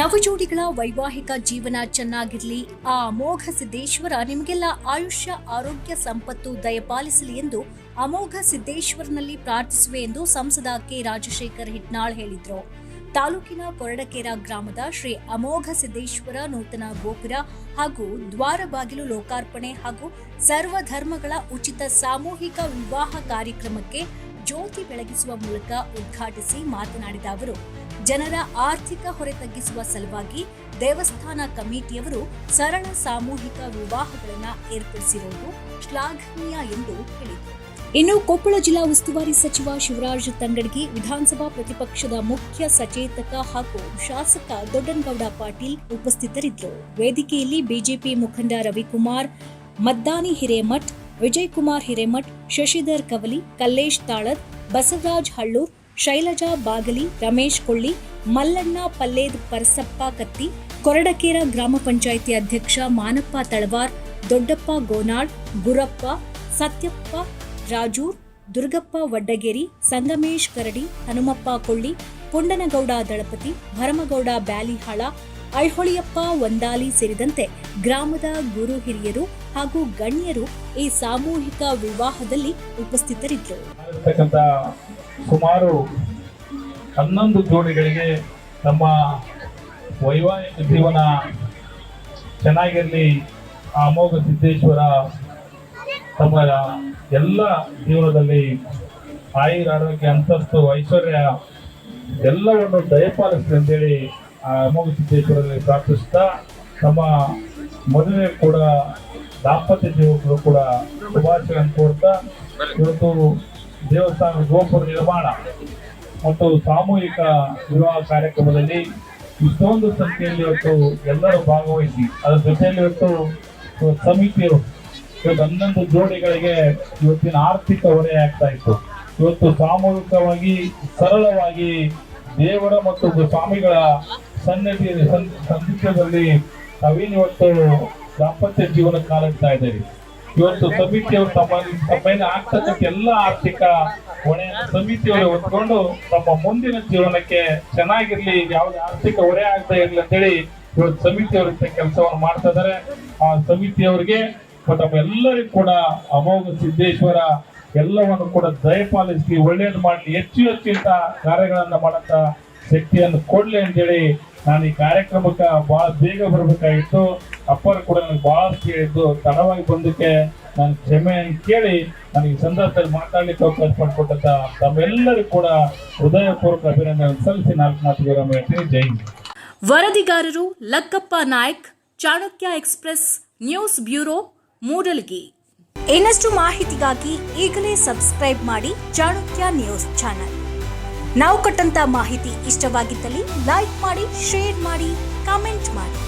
ನವಜೋಡಿಗಳ ವೈವಾಹಿಕ ಜೀವನ ಚೆನ್ನಾಗಿರಲಿ, ಆ ಅಮೋಘ ಸಿದ್ದೇಶ್ವರ ನಿಮಗೆಲ್ಲ ಆಯುಷ್ಯ, ಆರೋಗ್ಯ, ಸಂಪತ್ತು ದಯಪಾಲಿಸಲಿ ಎಂದು ಅಮೋಘ ಸಿದ್ದೇಶ್ವರನಲ್ಲಿ ಪ್ರಾರ್ಥಿಸುವೆ ಎಂದು ಸಂಸದ ಕೆ. ರಾಜಶೇಖರ್ ಹಿಟ್ನಾಳ್ ಹೇಳಿದರು. ತಾಲೂಕಿನ ಕೊರಡಕೇರ ಗ್ರಾಮದ ಶ್ರೀ ಅಮೋಘ ಸಿದ್ದೇಶ್ವರ ನೂತನ ಗೋಪುರ ಹಾಗೂ ದ್ವಾರ ಬಾಗಿಲು ಲೋಕಾರ್ಪಣೆ ಹಾಗೂ ಸರ್ವಧರ್ಮಗಳ ಉಚಿತ ಸಾಮೂಹಿಕ ವಿವಾಹ ಕಾರ್ಯಕ್ರಮಕ್ಕೆ ಜ್ಯೋತಿ ಬೆಳಗಿಸುವ ಮೂಲಕ ಉದ್ಘಾಟಿಸಿ ಮಾತನಾಡಿದ ಅವರು, ಜನರ ಆರ್ಥಿಕ ಹೊರೆ ತಗ್ಗಿಸುವ ಸಲುವಾಗಿ ದೇವಸ್ಥಾನ ಕಮಿಟಿಯವರು ಸರಳ ಸಾಮೂಹಿಕ ವಿವಾಹಗಳನ್ನು ಏರ್ಪಡಿಸಿರುವುದು ಶ್ಲಾಘನೀಯ ಎಂದು ಹೇಳಿದರು. ಇನ್ನು ಕೊಪ್ಪಳ ಜಿಲ್ಲಾ ಉಸ್ತುವಾರಿ ಸಚಿವ ಶಿವರಾಜ್ ತಂಗಡಗಿ, ವಿಧಾನಸಭಾ ಪ್ರತಿಪಕ್ಷದ ಮುಖ್ಯ ಸಚೇತಕ ಹಾಗೂ ಶಾಸಕ ದೊಡ್ಡನಗೌಡ ಪಾಟೀಲ್ ಉಪಸ್ಥಿತರಿದ್ದರು. ವೇದಿಕೆಯಲ್ಲಿ ಬಿಜೆಪಿ ಮುಖಂಡ ರವಿಕುಮಾರ್, ಮದ್ದಾನಿ ಹಿರೇಮಠ್ ವಿಜಯ್ ಕುಮಾರ್ ಹಿರೇಮಠ್, ಶಶಿಧರ್ ಕವಲಿ, ಕಲ್ಲೇಶ್ ತಾಳದ್, ಬಸವರಾಜ್ ಹಳ್ಳೂರ್, ಶೈಲಜಾ ಬಾಗಲಿ, ರಮೇಶ್ ಕೊಳ್ಳಿ, ಮಲ್ಲಣ್ಣ ಪಲ್ಲೇದ್ ಪರಸಪ್ಪ ಕತ್ತಿ, ಕೊರಡಕೇರ ಗ್ರಾಮ ಪಂಚಾಯಿತಿ ಅಧ್ಯಕ್ಷ ಮಾನಪ್ಪ ತಳವಾರ್, ದೊಡ್ಡಪ್ಪ ಗೋನಾಳ್ ಗುರಪ್ಪ, ಸತ್ಯಪ್ಪ ರಾಜೂರ್, ದುರ್ಗಪ್ಪ ವಡ್ಡಗೇರಿ, ಸಂಗಮೇಶ್ ಕರಡಿ, ಹನುಮಪ್ಪ ಕೊಳ್ಳಿ ಪುಂಡನಗೌಡ ದಳಪತಿ, ಭರಮಗೌಡ ಬ್ಯಾಲಿಹಾಳ, ಐಹೊಳಿಯಪ್ಪ ವಂದಾಲಿ ಸೇರಿದಂತೆ ಗ್ರಾಮದ ಗುರು ಹಿರಿಯರು ಹಾಗೂ ಗಣ್ಯರು ಈ ಸಾಮೂಹಿಕ ವಿವಾಹದಲ್ಲಿ ಉಪಸ್ಥಿತರಿದ್ದರು. ಸುಮಾರು ಹನ್ನೊಂದು ಜೋಡಿಗಳಿಗೆ ತಮ್ಮ ವೈವಾಹಿಕ ಜೀವನ ಚೆನ್ನಾಗಿರಲಿ ಆ ಅಮೋಘ ಸಿದ್ದೇಶ್ವರ ತಮ್ಮ ಎಲ್ಲ ಜೀವನದಲ್ಲಿ ಆಯುರ್ ಆರೋಗ್ಯ, ಅಂತಸ್ತು, ಐಶ್ವರ್ಯ ಎಲ್ಲವನ್ನು ದಯಪಾಲಿಸಲಿ ಅಂತೇಳಿ ಆ ಅಮೋಘ ಸಿದ್ದೇಶ್ವರಲ್ಲಿ ಪ್ರಾರ್ಥಿಸ್ತಾ ತಮ್ಮ ಮದುವೆ ಕೂಡ ದಾಂಪತ್ಯ ದೇವರು ಕೂಡ ಶುಭಾಶಯಗಳನ್ನು ಕೋರ್ತಾ ಇವತ್ತು ದೇವಸ್ಥಾನ ಗೋಪುರ ನಿರ್ಮಾಣ ಮತ್ತು ಸಾಮೂಹಿಕ ವಿವಾಹ ಕಾರ್ಯಕ್ರಮದಲ್ಲಿ ಇಷ್ಟೊಂದು ಸಂಖ್ಯೆಯಲ್ಲಿ ಇವತ್ತು ಎಲ್ಲರೂ ಭಾಗವಹಿಸಿ, ಅದರ ಜೊತೆಯಲ್ಲಿ ಇವತ್ತು ಸಮಿತಿಯರು, ಇವತ್ತು ಹನ್ನೊಂದು ಜೋಡಿಗಳಿಗೆ ಇವತ್ತಿನ ಆರ್ಥಿಕ ಹೊರೆ ಆಗ್ತಾ ಇತ್ತು. ಇವತ್ತು ಸಾಮೂಹಿಕವಾಗಿ, ಸರಳವಾಗಿ ದೇವರ ಮತ್ತು ಸ್ವಾಮಿಗಳ ಸನ್ನಿಧಿ ಸನ್- ಸಾನ್ನಿಧ್ಯದಲ್ಲಿ ನವೀನ್ ಇವತ್ತು ದಾಂಪತ್ಯ ಜೀವನ ಕಾಲಿಡ್ತಾ ಇದ್ದೀರಿ. ಇವತ್ತು ಸಮಿತಿಯವರು ತಮ್ಮ ತಮ್ಮಲ್ಲಿ ಆಗ್ತಕ್ಕಂಥ ಎಲ್ಲ ಆರ್ಥಿಕ ಹೊಣೆ ಸಮಿತಿಯವರು ಹೊತ್ಕೊಂಡು ತಮ್ಮ ಮುಂದಿನ ಜೀವನಕ್ಕೆ ಚೆನ್ನಾಗಿರ್ಲಿ ಯಾವುದೇ ಆರ್ಥಿಕ ಹೊರೆ ಆಗ್ತಾ ಇರ್ಲಿ ಅಂತೇಳಿ ಇವತ್ತು ಸಮಿತಿಯವರು ಕೆಲಸವನ್ನು ಮಾಡ್ತಾ ಇದ್ದಾರೆ. ಆ ಸಮಿತಿಯವರಿಗೆ ತಮ್ಮ ಎಲ್ಲರಿಗೂ ಕೂಡ ಅಮೋಘ ಸಿದ್ದೇಶ್ವರ ಎಲ್ಲವನ್ನು ಕೂಡ ದಯಪಾಲಿಸಿ ಒಳ್ಳೇದು ಮಾಡಲಿ, ಹೆಚ್ಚು ಹೆಚ್ಚಿಂತ ಕಾರ್ಯಗಳನ್ನ ಮಾಡಂತ ಶಕ್ತಿಯನ್ನು ಕೊಡ್ಲಿ ಅಂತೇಳಿ ನಾನು ಈ ಕಾರ್ಯಕ್ರಮಕ್ಕೆ ಬಹಳ ಬೇಗ ಬರಬೇಕಾಗಿತ್ತು. ಅಪ್ಪರು ಕೂಡ ನನಗೆ ಬಹಳಷ್ಟು ಹೇಳಿದ್ದು ತಡವಾಗಿ ಬಂದಕ್ಕೆ ನಾನು ಕ್ಷಮೆ ಕೇಳಿ ನನಗೆ ಸಂದರ್ಭದಲ್ಲಿ ಮಾತಾಡಲಿಕ್ಕೆ ಅವಕಾಶ ಮಾಡಿಕೊಟ್ಟಂತ ತಮ್ಮೆಲ್ಲರಿಗೂ ಕೂಡ ಹೃದಯಪೂರ್ವಕ ಅಭಿನಂದನೆ ಸಲ್ಲಿಸಿ ನಾಲ್ಕು ಮಾತು ವಿರಾಮ ಹೇಳ್ತೀನಿ ಜೈ. ವರದಿಗಾರರು Lakkappa Nayak, Chanakya Express News bureau, Mudalagi. ಇನ್ನಷ್ಟು ಮಾಹಿತಿಗಾಗಿ ಈಗಲೇ ಸಬ್ಸ್ಕ್ರೈಬ್ ಮಾಡಿ ಚಾಣಕ್ಯ ನ್ಯೂಸ್ ಚಾನೆಲ್. ನಾವು ಕೊಟ್ಟಂತ ಮಾಹಿತಿ ಇಷ್ಟವಾಗಿದ್ದಲ್ಲಿ ಲೈಕ್ ಮಾಡಿ, ಶೇರ್ ಮಾಡಿ, ಕಾಮೆಂಟ್ ಮಾಡಿ.